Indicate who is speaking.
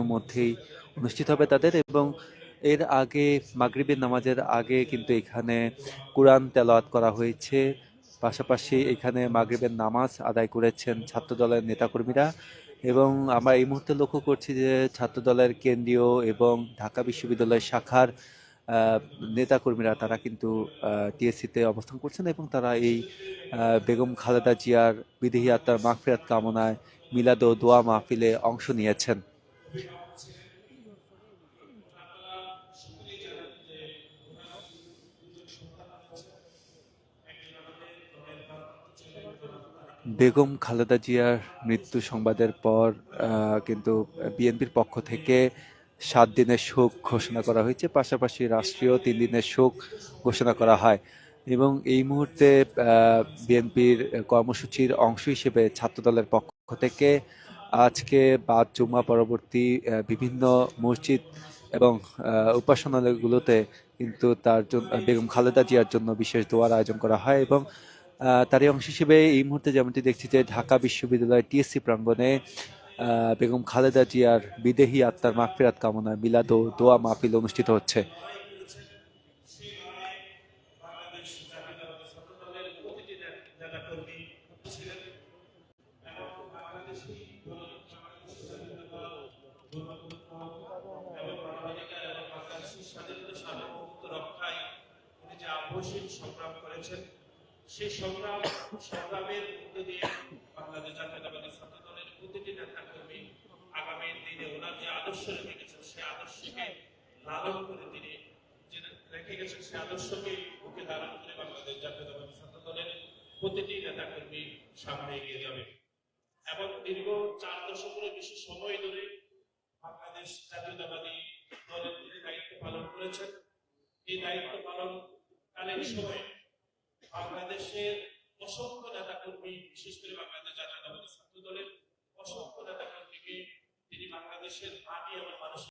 Speaker 1: মধ্যেই অনুষ্ঠিত হবে তাদের এবং এর আগে মাগরিবের নামাজের আগে কিন্তু এখানে কোরআন তেলাওয়াত করা হয়েছে। পাশাপাশি এখানে মাগরিবের নামাজ আদায় করেছেন ছাত্রদলের নেতাকর্মীরা এবং আমরা এই মুহূর্তে লক্ষ্য করছি যে ছাত্রদলের কেন্দ্রীয় এবং ঢাকা বিশ্ববিদ্যালয় শাখার নেতাকর্মীরা তারা কিন্তু টিএসসিতে অবস্থান করছেন এবং তারা এই বেগম খালেদা জিয়ার বিদেহী আত্মার মাগফিরাত কামনায় মিলাদ ও দোয়া মাহফিলে অংশ নিয়েছেন। বেগম খালেদা জিয়ার মৃত্যু সংবাদের পর কিন্তু বিএনপির পক্ষ থেকে সাত দিনের শোক ঘোষণা করা হয়েছে। পাশাপাশি রাষ্ট্রীয় তিন দিনের শোক ঘোষণা করা হয় এবং এই মুহূর্তে বিএনপির কর্মসূচির অংশ হিসেবে ছাত্রদলের পক্ষ থেকে আজকে বাদ জুম্মা পরবর্তী বিভিন্ন মসজিদ এবং উপাসনালয়গুলোতে কিন্তু তার জন্য বেগম খালেদা জিয়ার জন্য বিশেষ দোয়ার আয়োজন করা হয় এবং তারই অংশ হিসেবে এই মুহূর্তে যেমনটি দেখছি যে ঢাকা বিশ্ববিদ্যালয় টিএসসি প্রাঙ্গণে বেগম খালেদা জিয়ার বিদেহী আত্মার মাগফিরাত কামনায় মিলাদ দোয়া মাহফিল অনুষ্ঠিত হচ্ছে।
Speaker 2: আবশ্যিক সংগ্রাম করেছেন। সেই সংগ্রাম, সংগ্রামের মধ্য দিয়ে বাংলাদেশ জাতীয়তাবাদী ছাত্র দলের প্রতিটি নেতা কর্মী আগামী দিনে ওনার যে আদর্শ রেখে গেছেন সেই আদর্শকে লালন করে তিনি যে রেখে গেছেন সেই আদর্শকে বুকে ধারণ করে বাংলাদেশ জাতীয়তাবাদী ছাত্র দলের প্রতিটি নেতা কর্মী সামনে এগিয়ে যাবে। এবং দীর্ঘ চার দশকেরও বেশি সময় ধরে বাংলাদেশ জাতীয়তাবাদী দলের তিনি দায়িত্ব পালন করেছেন, এই দায়িত্ব পালন কালীন সময়ে বাংলাদেশের অসংখ্য নেতা কর্মী বিশেষ করে বাংলাদেশ জাতীয়তাবাদী ছাত্র দলের অসংখ্য নেতা কর্মীকে তিনি বাংলাদেশের মাটি এবং মানুষের